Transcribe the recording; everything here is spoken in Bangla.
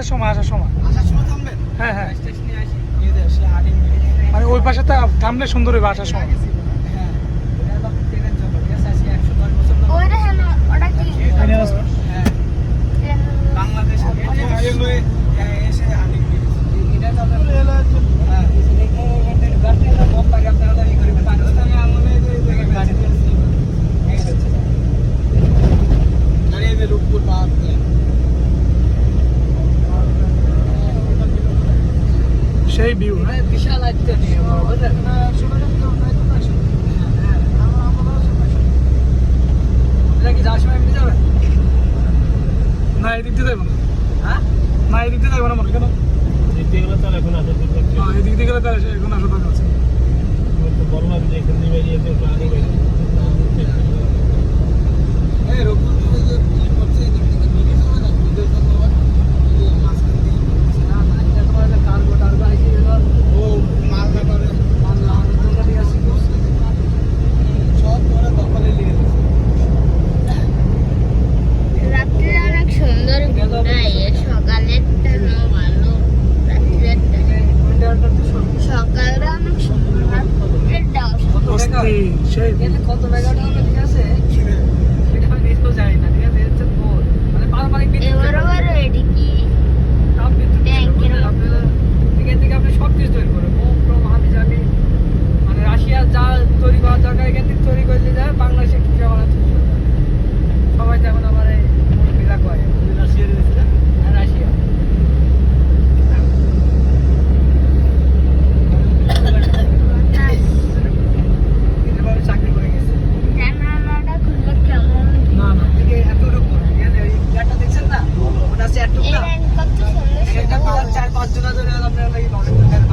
আসার সময় আসার সময়। আসার সময় থামবেন? হ্যাঁ হ্যাঁ। মানে ওই পাশে তো থামলে সুন্দর হবে আসার সময়। সেই ভিউ বিশাল একটা ভিউ না এদিক দিয়ে যাব না। এদিক দিয়ে যাব না মনে কেন? এদিক গেলে তার এখন আসা এদিক দিয়ে গেলে তার এখন আসা দরকার আছে। বললাম যে এখান থেকে সেই কত টাকা ঠিক আছে? চার পাঁচ জোড়া ধরে আপনারা